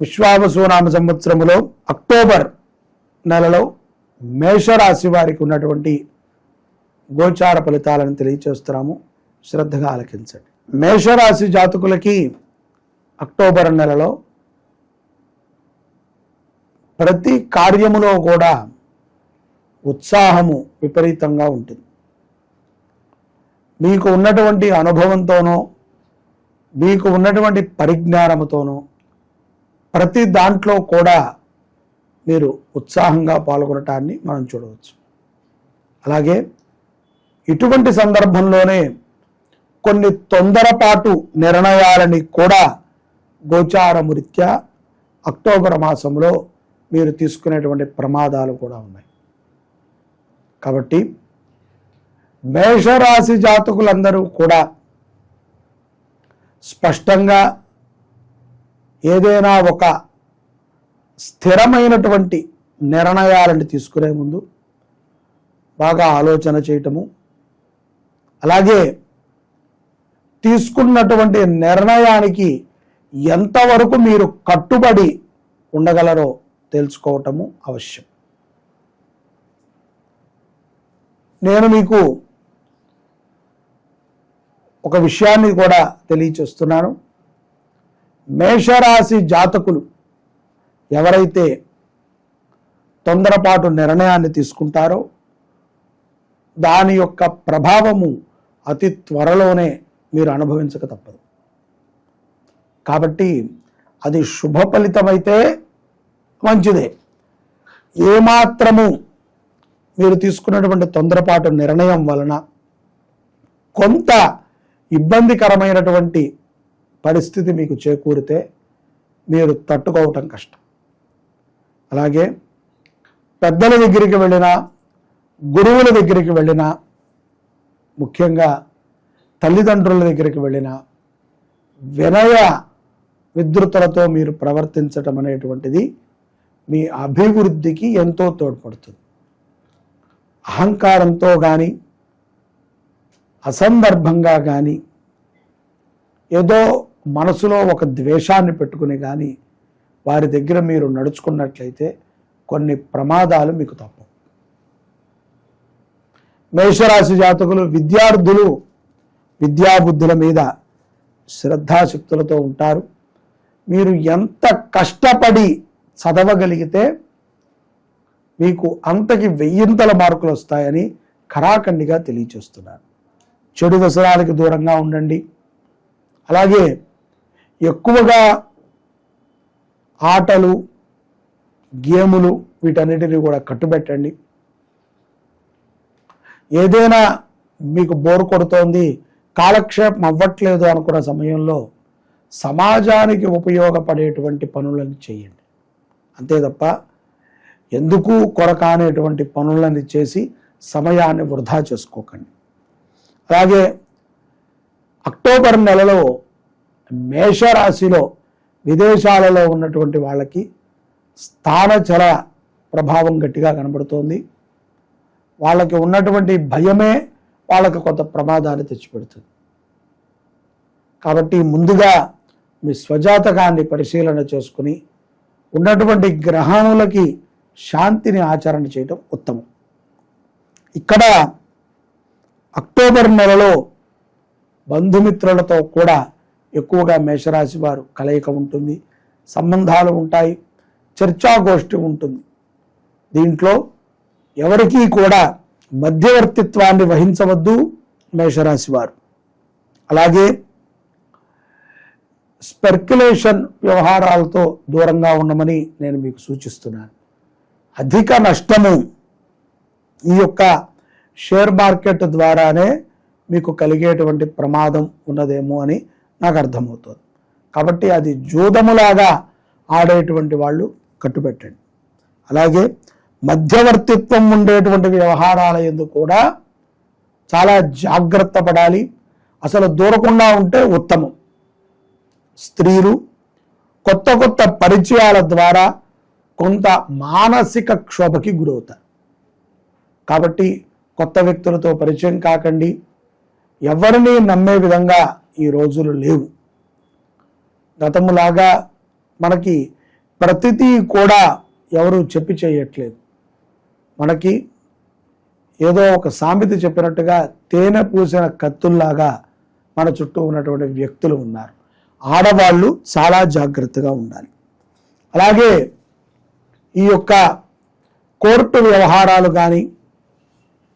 విశ్వావసునామ సంవత్సరములో October నెలలో మేషరాశి వారికి ఉన్నటువంటి గోచార ఫలితాలను తెలియచేస్తున్నాము. శ్రద్ధగా ఆలకించండి. మేషరాశి జాతకులకి అక్టోబర్ నెలలో ప్రతి కార్యములో కూడా ఉత్సాహము విపరీతంగా ఉంటుంది. మీకు ఉన్నటువంటి అనుభవంతోనో మీకు ఉన్నటువంటి పరిజ్ఞానముతోనో ప్రతి దాంట్లో కూడా మీరు ఉత్సాహంగా పాల్గొనటాన్ని మనం చూడవచ్చు. అలాగే ఇటువంటి సందర్భంలోనే కొన్ని తొందరపాటు నిర్ణయాలని కూడా గోచారమురిత్యా అక్టోబర్ మాసంలో మీరు తీసుకునేటువంటి ప్రమాదాలు కూడా ఉన్నాయి. కాబట్టి మేషరాశి జాతకులందరూ కూడా స్పష్టంగా ఏదైనా ఒక స్థిరమైనటువంటి నిర్ణయాలను తీసుకునే ముందు బాగా ఆలోచన చేయటము అలాగే తీసుకున్నటువంటి నిర్ణయానికి ఎంతవరకు మీరు కట్టుబడి ఉండగలరో తెలుసుకోవటము అవశ్యం. నేను మీకు ఒక విషయాన్ని కూడా తెలియచేస్తున్నాను. మేషరాశి జాతకులు ఎవరైతే తొందరపాటు నిర్ణయాన్ని తీసుకుంటారో దాని యొక్క ప్రభావము అతి త్వరలోనే మీరు అనుభవించక తప్పదు. కాబట్టి అది శుభ ఫలితమైతే మంచిదే. ఏమాత్రము మీరు తీసుకున్నటువంటి తొందరపాటు నిర్ణయం వలన కొంత ఇబ్బందికరమైనటువంటి పరిస్థితి మీకు చేకూరితే మీరు తట్టుకోవటం కష్టం. అలాగే పెద్దల దగ్గరికి వెళ్ళినా గురువుల దగ్గరికి వెళ్ళినా ముఖ్యంగా తల్లిదండ్రుల దగ్గరికి వెళ్ళినా వినయ విద్రుతలతో మీరు ప్రవర్తించటం అనేటువంటిది మీ అభివృద్ధికి ఎంతో తోడ్పడుతుంది. అహంకారంతో కానీ అసందర్భంగా కానీ ఏదో మనసులో ఒక ద్వేషాన్ని పెట్టుకుని కానీ వారి దగ్గర మీరు నడుచుకున్నట్లయితే కొన్ని ప్రమాదాలు మీకు తప్పవు. మేషరాశి జాతకులు విద్యార్థులు విద్యాబుద్ధుల మీద శ్రద్ధాశక్తులతో ఉంటారు. మీరు ఎంత కష్టపడి చదవగలిగితే మీకు అంతకి వెయ్యింతల మార్కులు వస్తాయని ఖరాఖండిగా తెలియచేస్తున్నారు. చెడు వ్యసనాలకు దూరంగా ఉండండి. అలాగే ఎక్కువగా ఆటలు గేములు వీటన్నిటిని కూడా కట్టుబెట్టండి. ఏదైనా మీకు బోర్ కొడుతోంది కాలక్షేపం అవ్వట్లేదు అనుకున్న సమయంలో సమాజానికి ఉపయోగపడేటువంటి పనులను చేయండి. అంతే తప్ప ఎందుకు కొరక అనేటువంటి పనులను చేసి సమయాన్ని వృధా చేసుకోకండి. అలాగే అక్టోబర్ నెలలో మేషరాశిలో విదేశాలలో ఉన్నటువంటి వాళ్ళకి స్థానచల ప్రభావం గట్టిగా కనబడుతోంది. వాళ్ళకి ఉన్నటువంటి భయమే వాళ్ళకి కొంత ప్రమాదాన్ని తెచ్చిపెడుతుంది. కాబట్టి ముందుగా మీ స్వజాతకాన్ని పరిశీలన చేసుకుని ఉన్నటువంటి గ్రహణులకి శాంతిని ఆచరణ చేయటం ఉత్తమం. ఇక్కడ అక్టోబర్ నెలలో బంధుమిత్రులతో కూడా ఎక్కువగా మేషరాశి వారు కలయిక ఉంటుంది సంబంధాలు ఉంటాయి చర్చాగోష్ఠి ఉంటుంది. దీంట్లో ఎవరికీ కూడా మధ్యవర్తిత్వాన్ని వహించవద్దు మేషరాశి వారు. అలాగే స్పెర్క్యులేషన్ వ్యవహారాలతో దూరంగా ఉండమని నేను మీకు సూచిస్తున్నాను. అధిక నష్టము ఈ యొక్క షేర్ మార్కెట్ ద్వారానే మీకు కలిగేటువంటి ప్రమాదం ఉన్నదేమో అని నాకు అర్థమవుతుంది. కాబట్టి అది జూదములాగా ఆడేటువంటి వాళ్ళు కట్టుబెట్టండి. అలాగే మధ్యవర్తిత్వం ఉండేటువంటి వ్యవహారాల ఎందు కూడా చాలా జాగ్రత్త పడాలి. అసలు దూరకుండా ఉంటే ఉత్తమం. స్త్రీలు కొత్త కొత్త పరిచయాల ద్వారా కొంత మానసిక క్షోభకి గురవుతారు. కాబట్టి కొత్త వ్యక్తులతో పరిచయం కాకండి. ఎవరిని నమ్మే విధంగా ఈ రోజులు లేవు. గతములాగా మనకి ప్రతిదీ కూడా ఎవరు చెప్పి చేయట్లేదు. మనకి ఏదో ఒక సామెత చెప్పినట్టుగా తేనె పూసిన కత్తుల్లాగా మన చుట్టూ ఉన్నటువంటి వ్యక్తులు ఉన్నారు. ఆడవాళ్ళు చాలా జాగ్రత్తగా ఉండాలి. అలాగే ఈ యొక్క కోర్టు వ్యవహారాలు కానీ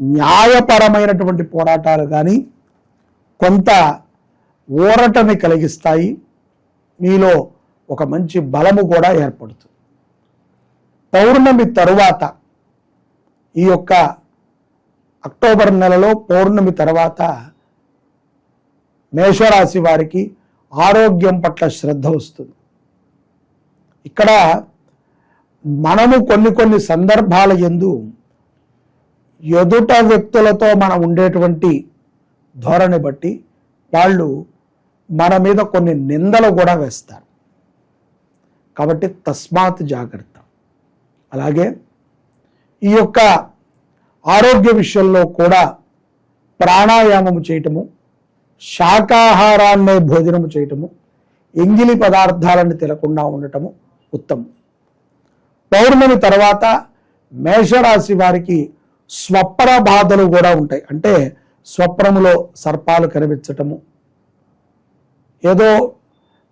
న్యాయపరమైనటువంటి పోరాటాలు కానీ కొంత ఊరటని కలిగిస్తాయి. మీలో ఒక మంచి బలము కూడా ఏర్పడుతుంది. పౌర్ణమి తరువాత ఈ యొక్క అక్టోబర్ నెలలో పౌర్ణమి తర్వాత మేషరాశి వారికి ఆరోగ్యం పట్ల శ్రద్ధ వస్తుంది. ఇక్కడ మనము కొన్ని కొన్ని సందర్భాల ఎందు ఎదుట వ్యక్తులతో మనం ఉండేటువంటి ధోరణి బట్టి వాళ్ళు మన మీద కొన్ని నిందలు కూడా వేస్తారు. కాబట్టి తస్మాత్ జాగ్రత్త. అలాగే ఈ యొక్క ఆరోగ్య విషయంలో కూడా ప్రాణాయామము చేయటము శాకాహారాన్నే భోజనము చేయటము ఎంగిలి పదార్థాలను తినకుండా ఉండటము ఉత్తమం. పౌర్ణమి తర్వాత మేషరాశి వారికి స్వప్న బాధలు కూడా ఉంటాయి. అంటే స్వప్నములో సర్పాలు కనిపించటము ఏదో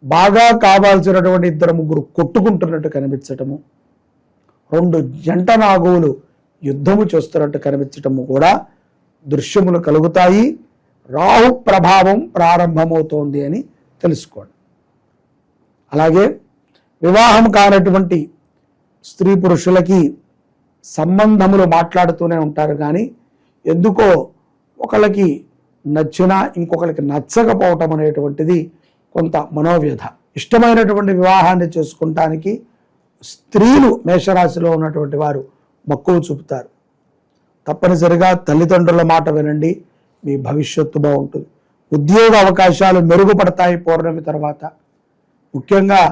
బాగా కావాల్సినటువంటి ఇద్దరు ముగ్గురు కొట్టుకుంటున్నట్టు కనిపించటము రెండు జంట నాగువులు యుద్ధము చేస్తున్నట్టు కనిపించటము కూడా దృశ్యములు కలుగుతాయి. రాహు ప్రభావం ప్రారంభమవుతోంది అని తెలుసుకోండి. అలాగే వివాహం కానటువంటి స్త్రీ పురుషులకి సంబంధములు మాట్లాడుతూనే ఉంటారు కానీ ఎందుకో ఒకళ్ళకి నచ్చినా ఇంకొకరికి నచ్చకపోవటం అనేటువంటిది కొంత మనోవ్యధ. ఇష్టమైనటువంటి వివాహాన్ని చేసుకుంటానికి స్త్రీలు మేషరాశిలో ఉన్నటువంటి వారు మక్కువ చూపుతారు. తప్పనిసరిగా తల్లిదండ్రుల మాట వినండి. మీ భవిష్యత్తు బాగుంటుంది. ఉద్యోగ అవకాశాలు మెరుగుపడతాయి పౌర్ణమి తర్వాత. ముఖ్యంగా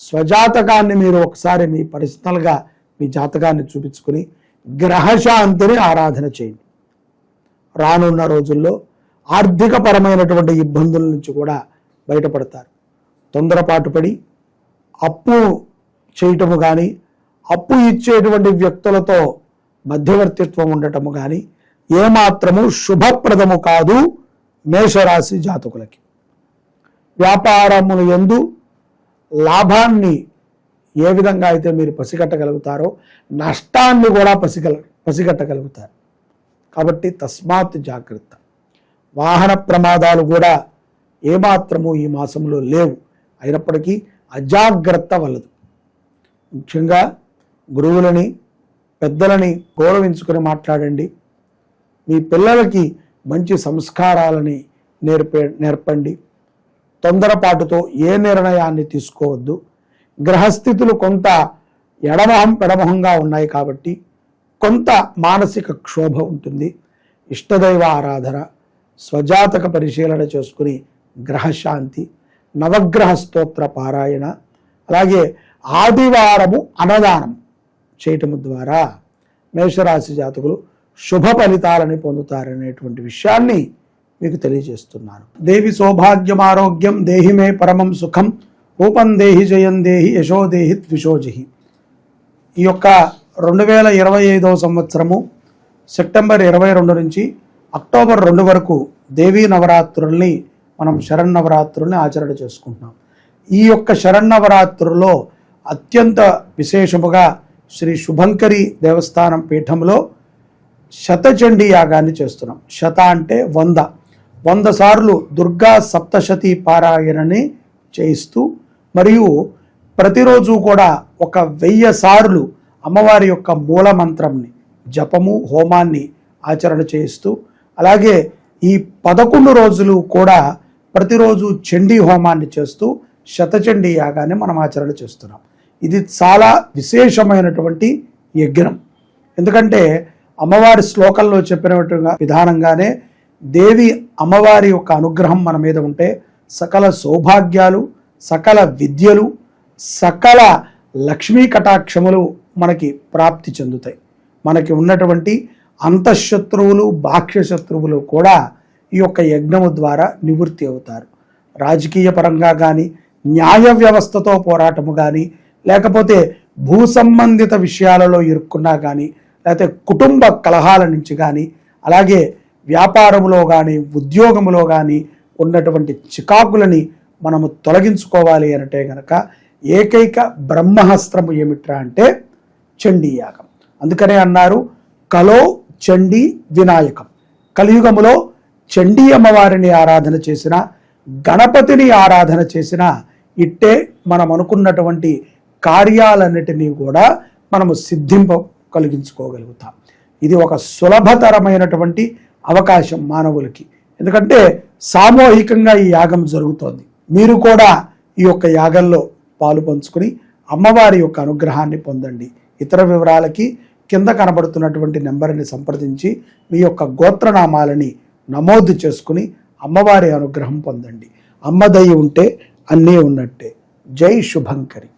స్వజాతకాన్ని మీరు ఒకసారి మీ పర్సనల్గా మీ జాతకాన్ని చూపించుకుని గ్రహశాంతిని ఆరాధన చేయండి. రానున్న రోజుల్లో ఆర్థికపరమైనటువంటి ఇబ్బందుల నుంచి కూడా బయటపడతారు. తొందరపాటు పడి అప్పు చేయటము కానీ అప్పు ఇచ్చేటువంటి వ్యక్తులతో మధ్యవర్తిత్వం ఉండటము కానీ ఏమాత్రము శుభప్రదము కాదు మేషరాశి జాతకులకి. వ్యాపారములు ఎందు లాభాన్ని ఏ విధంగా అయితే మీరు పసిగట్టగలుగుతారో నష్టాన్ని కూడా పసిగల పసిగట్టగలుగుతారు. కాబట్టి తస్మాత్ జాగ్రత్త. వాహన ప్రమాదాలు కూడా ఏమాత్రము ఈ మాసంలో లేవు. అయినప్పటికీ అజాగ్రత్త వలదు. ముఖ్యంగా గురువులని పెద్దలని గౌరవించుకొని మాట్లాడండి. మీ పిల్లలకి మంచి సంస్కారాలని నేర్పే నేర్పండి. తొందరపాటుతో ఏ నిర్ణయాన్ని తీసుకోవద్దు. గ్రహస్థితులు కొంత ఎడమహం పెడమహంగా ఉన్నాయి కాబట్టి కొంత మానసిక క్షోభ ఉంటుంది. ఇష్టదైవ ఆరాధన స్వజాతక పరిశీలన చేసుకుని గ్రహశాంతి నవగ్రహ స్తోత్ర పారాయణ అలాగే ఆదివారము అన్నదానం చేయటము ద్వారా మేషరాశి జాతకులు శుభ ఫలితాలని పొందుతారనేటువంటి విషయాన్ని మీకు తెలియజేస్తున్నాను. దేవి సౌభాగ్యం ఆరోగ్యం దేహిమే పరమం సుఖం రూపం దేహి జయం దేహి యశోదేహి ద్విషోజిహి ఈ యొక్క రెండు వేల ఇరవై ఐదవ సంవత్సరము సెప్టెంబర్ ఇరవై రెండు నుంచి అక్టోబర్ రెండు వరకు దేవీ నవరాత్రుల్ని మనం శరన్నవరాత్రుల్ని ఆచరణ చేసుకుంటున్నాం. ఈ యొక్క శరన్నవరాత్రుల్లో అత్యంత విశేషముగా శ్రీ శుభంకరి దేవస్థానం పీఠంలో శతచండీ యాగాన్ని చేస్తున్నాం. శత అంటే వంద. వంద సార్లు దుర్గా సప్తశతి పారాయణని చేయిస్తూ మరియు ప్రతిరోజు కూడా ఒక వెయ్యి సార్లు అమ్మవారి యొక్క మూల మంత్రంని జపము హోమాన్ని ఆచరణ చేయిస్తూ అలాగే ఈ పదకొండు రోజులు కూడా ప్రతిరోజు చండీ హోమాన్ని చేస్తూ శతచండీ యాగాన్ని మనం ఆచరణ చేస్తున్నాం. ఇది చాలా విశేషమైనటువంటి యజ్ఞం. ఎందుకంటే అమ్మవారి శ్లోకంలో చెప్పిన విధానంగానే దేవి అమ్మవారి యొక్క అనుగ్రహం మన మీద ఉంటే సకల సౌభాగ్యాలు సకల విద్యలు సకల లక్ష్మీ కటాక్షములు మనకి ప్రాప్తి చెందుతాయి. మనకి ఉన్నటువంటి అంతఃశత్రువులు బాహ్య శత్రువులు కూడా ఈ యొక్క యజ్ఞము ద్వారా నివృత్తి అవుతారు. రాజకీయ పరంగా కానీ న్యాయ వ్యవస్థతో పోరాటము కానీ లేకపోతే భూ సంబంధిత విషయాలలో ఇరుక్కున్నా కానీ లేకపోతే కుటుంబ కలహాల నుంచి కానీ అలాగే వ్యాపారములో కానీ ఉద్యోగములో కానీ ఉన్నటువంటి చికాకులని మనము తొలగించుకోవాలి అంటే గనక ఏకైక బ్రహ్మహస్త్రము ఏమిట్రా అంటే చండీయాగం. అందుకనే అన్నారు కలో చండీ వినాయకం. కలియుగములో చండీ అమ్మవారిని ఆరాధన చేసిన గణపతిని ఆరాధన చేసిన ఇట్టే మనం అనుకున్నటువంటి కార్యాలన్నిటినీ కూడా మనము సిద్ధింప కలిగించుకోగలుగుతాం. ఇది ఒక సులభతరమైనటువంటి అవకాశం మానవులకి. ఎందుకంటే సామూహికంగా ఈ యాగం జరుగుతోంది. మీరు కూడా ఈ యొక్క యాగంలో పాలు పంచుకుని అమ్మవారి యొక్క అనుగ్రహాన్ని పొందండి. ఇతర వివరాలకి కింద కనబడుతున్నటువంటి నెంబర్ని సంప్రదించి మీ యొక్క గోత్రనామాలని నమోదు చేసుకుని అమ్మవారి అనుగ్రహం పొందండి. అమ్మ ఉంటే అన్నీ ఉన్నట్టే. జై శుభంకరి.